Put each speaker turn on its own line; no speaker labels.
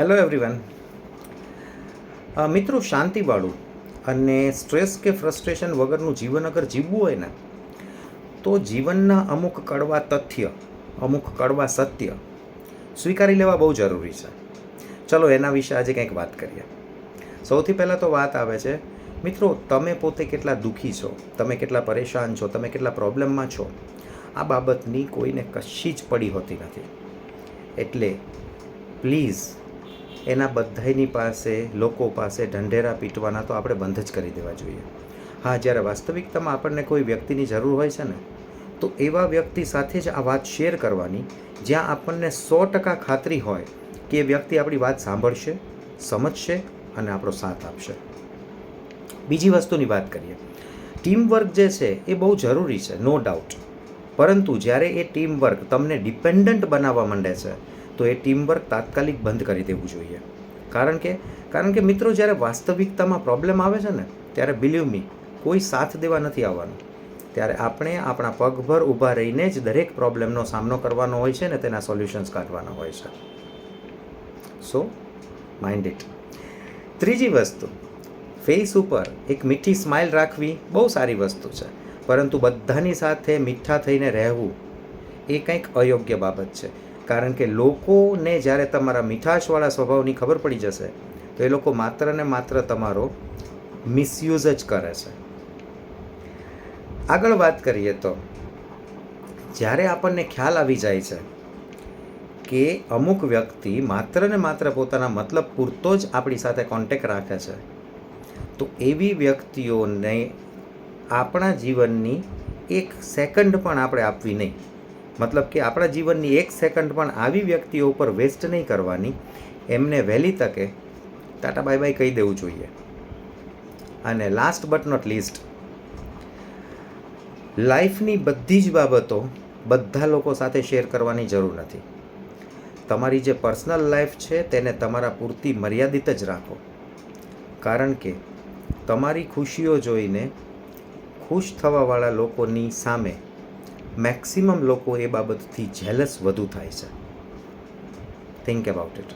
Hello everyone મિત્રો શાંતિવાળું અને stress કે ફ્રસ્ટ્રેશન વગરનું જીવન અગર જીવવું હોય ને, તો જીવનના અમુક કડવા તથ્ય, અમુક કડવા સત્ય સ્વીકારી લેવા બહુ જરૂરી છે. ચલો, એના વિશે આજે કંઈક વાત કરીએ. સૌથી પહેલાં તો વાત આવે છે, મિત્રો, તમે પોતે કેટલા દુઃખી છો? તમે કેટલા પરેશાન છો? તમે કેટલા પ્રોબ્લેમમાં છો? આ બાબતની કોઈને કશી જ પડી હોતી નથી. એટલે, પ્લીઝ એના બધાની પાસે, લોકો પાસે ઢંઢેરા પીટવાના તો આપણે બંધ જ કરી દેવા જોઈએ. હા, જ્યારે વાસ્તવિકતામાં આપણને કોઈ વ્યક્તિની જરૂર હોય છે ને, તો એવા વ્યક્તિ સાથે જ આ વાત શેર કરવાની, જ્યાં આપણને સો ટકા ખાતરી હોય કે એ વ્યક્તિ આપણી વાત સાંભળશે, સમજશે અને આપણો સાથ આપશે. બીજી વસ્તુની વાત કરીએ. ટીમવર્ક જે છે એ બહુ જરૂરી છે, નો ડાઉટ પરંતુ જ્યારે એ ટીમવર્ક તમને ડિપેન્ડન્ટ બનાવવા માંડે છે તો એ ટીમવર્ક તાત્કાલિક બંધ કરી દેવું જોઈએ. કારણ કે કારણ કે મિત્રો જ્યારે વાસ્તવિકતામાં પ્રોબ્લેમ આવે છે ને, ત્યારે બિલીવ મી કોઈ સાથ દેવા નથી આવવાનું. ત્યારે આપણે આપણા પગભર ઊભા રહીને જ દરેક પ્રોબ્લેમનો સામનો કરવાનો હોય છે ને, તેના સોલ્યુશન્સ કાઢવાના હોય છે. સો માઇન્ડ ઇટ ત્રીજી વસ્તુ ફેસ ઉપર એક મીઠી સ્માઇલ રાખવી બહુ સારી વસ્તુ છે. પરંતુ બધાની સાથે મીઠા થઈને રહેવું એ કંઈક અયોગ્ય બાબત છે. કારણ કે લોકોને જ્યારે તમારા મીઠાશવાળા સ્વભાવની ખબર પડી જશે, તો એ લોકો માત્ર ને માત્ર તમારો મિસયુઝ જ કરે છે. આગળ વાત કરીએ તો, જ્યારે આપણને ખ્યાલ આવી જાય છે કે અમુક વ્યક્તિ માત્ર ને માત્ર પોતાના મતલબ પૂરતો જ આપણી સાથે કોન્ટેક્ટ રાખે છે, તો એવી વ્યક્તિઓને આપણા જીવનની એક સેકન્ડ પણ આપણે આપવી નહીં. મતલબ કે આપણા જીવનની એક સેકન્ડ પણ આવી વ્યક્તિઓ ઉપર વેસ્ટ નહીં કરવાની, એમને વહેલી તકે ટાટા બાય બાય કહી દેવું જોઈએ. અને લાસ્ટ બટ નોટ લીસ્ટ લાઈફની બધી જ બાબતો બધા લોકો સાથે શેર કરવાની જરૂર નથી. તમારી જે પર્સનલ લાઈફ છે તેને તમારા પૂરતી મર્યાદિત જ રાખો. કારણ કે તમારી ખુશીઓ જોઈને ખુશ થવાવાળા લોકોની સામે મેક્સિમમ લોકો એ બાબતથી જેલસ વધુ થાય છે. Think about it